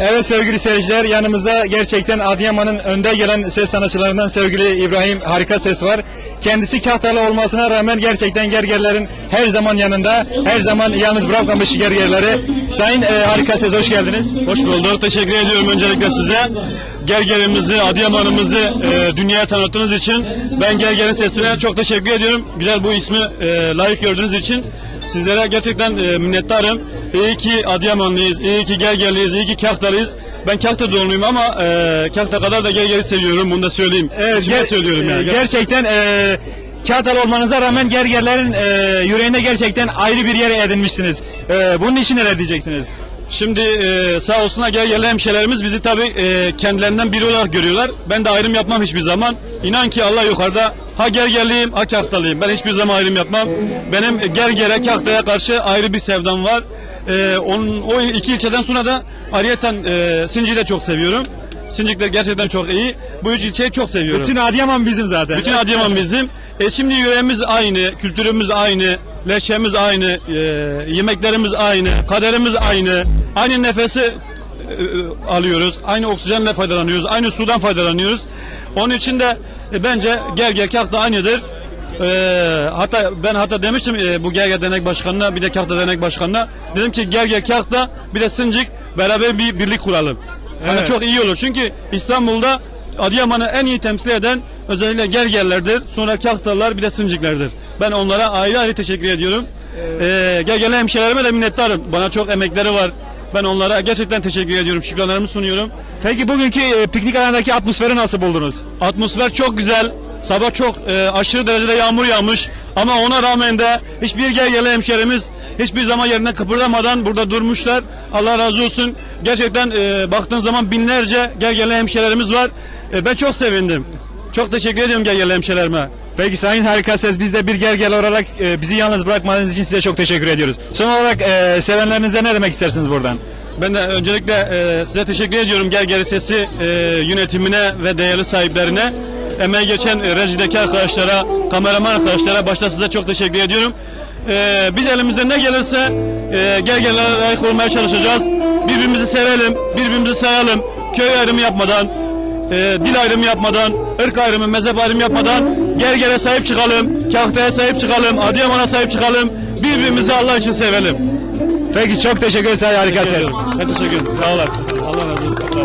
Evet sevgili seyirciler yanımızda gerçekten Adıyaman'ın önde gelen ses sanatçılarından sevgili İbrahim harika ses var. Kendisi kahtalı olmasına rağmen gerçekten gergerlerin her zaman yanında, her zaman yalnız bırakmamış gergerleri. Sayın e, harika ses hoş geldiniz. Hoş bulduk. Teşekkür ediyorum öncelikle size. Gergerimizi, Adıyaman'ımızı e, dünyaya tanıttığınız için ben Gerger'in sesine çok teşekkür ediyorum. Güzel bu ismi e, layık gördüğünüz için sizlere gerçekten e, minnettarım. İyi ki Adıyamanlıyız, iyi ki Gergerliyiz, iyi ki Kahtalıyız. Ben Kahta doğumluyum ama e, Kahta kadar da Gerger'i seviyorum. Bunu da söyleyeyim. İçimden ger- söylüyorum e, yani. gerçekten e, kahtalı olmanıza rağmen gergerlerin e, yüreğinde gerçekten ayrı bir yer edinmişsiniz. E, bunun için neler diyeceksiniz? Şimdi e, sağ olsunlar gel gelen hemşehrilerimiz bizi tabii e, kendilerinden biri olarak görüyorlar. Ben de ayrım yapmam hiçbir zaman. İnan ki Allah yukarıda ha gergerliyim ha kahtalıyım. Ben hiçbir zaman ayrım yapmam. Benim gergere kahtaya karşı ayrı bir sevdam var. E, onun, o iki ilçeden sonra da ayrıyeten e, Sincik'i de çok seviyorum. Sincikler gerçekten çok iyi. Bu üç ilçeyi çok seviyorum. Bütün Adıyaman bizim zaten. Bütün Adıyaman bizim. E şimdi yüreğimiz aynı, kültürümüz aynı, leşemiz aynı, e, yemeklerimiz aynı, kaderimiz aynı. Aynı nefesi e, e, alıyoruz, aynı oksijenle faydalanıyoruz, aynı sudan faydalanıyoruz. Onun için de e, bence Gerger Kahta aynıdır. E, hatta ben hatta demiştim e, bu Gerger Dernek Başkanı'na bir de Kahta Dernek Başkanı'na dedim ki Gerger Kahta bir de Sincik beraber bir birlik kuralım. Hani Evet. çok iyi olur çünkü İstanbul'da Adıyaman'ı en iyi temsil eden özellikle Gergerlerdir. Sonra Kahtalılar bir de Sıncıklardır. Ben onlara ayrı ayrı teşekkür ediyorum. Ee, Gergerli hemşehrilerime de minnettarım. Bana çok emekleri var. Ben onlara gerçekten teşekkür ediyorum. Şükranlarımı sunuyorum. Peki bugünkü e, piknik alanındaki atmosferi nasıl buldunuz? Atmosfer çok güzel. Sabah çok e, aşırı derecede yağmur yağmış. Ama ona rağmen de hiçbir Gergerli hemşerimiz hiçbir zaman yerinden kıpırdamadan burada durmuşlar. Allah razı olsun. Gerçekten e, baktığın zaman binlerce Gergerli hemşerilerimiz var. E, ben çok sevindim. Çok teşekkür ediyorum Gergerli hemşerilerime. Peki Sayın Harika Ses biz de bir gergel olarak e, bizi yalnız bırakmadığınız için size çok teşekkür ediyoruz. Son olarak e, sevenlerinize ne demek istersiniz buradan? Ben de öncelikle e, size teşekkür ediyorum Gergeri Sesi e, yönetimine ve değerli sahiplerine. Emeği geçen e, rejideki arkadaşlara, kameraman arkadaşlara başta size çok teşekkür ediyorum. E, biz elimizden ne gelirse e, Gergerlere layık olmaya çalışacağız. Birbirimizi sevelim, birbirimizi sayalım. Köy ayrımı yapmadan, e, dil ayrımı yapmadan, ırk ayrımı, mezhep ayrımı yapmadan Gerger'e sahip çıkalım, Kahta'ya sahip çıkalım, Adıyaman'a sahip çıkalım. Birbirimizi Allah için sevelim. Peki çok teşekkür ederiz Sayın Harika Ses. Ben teşekkür ederim. Sağ olasın. Allah razı olsun.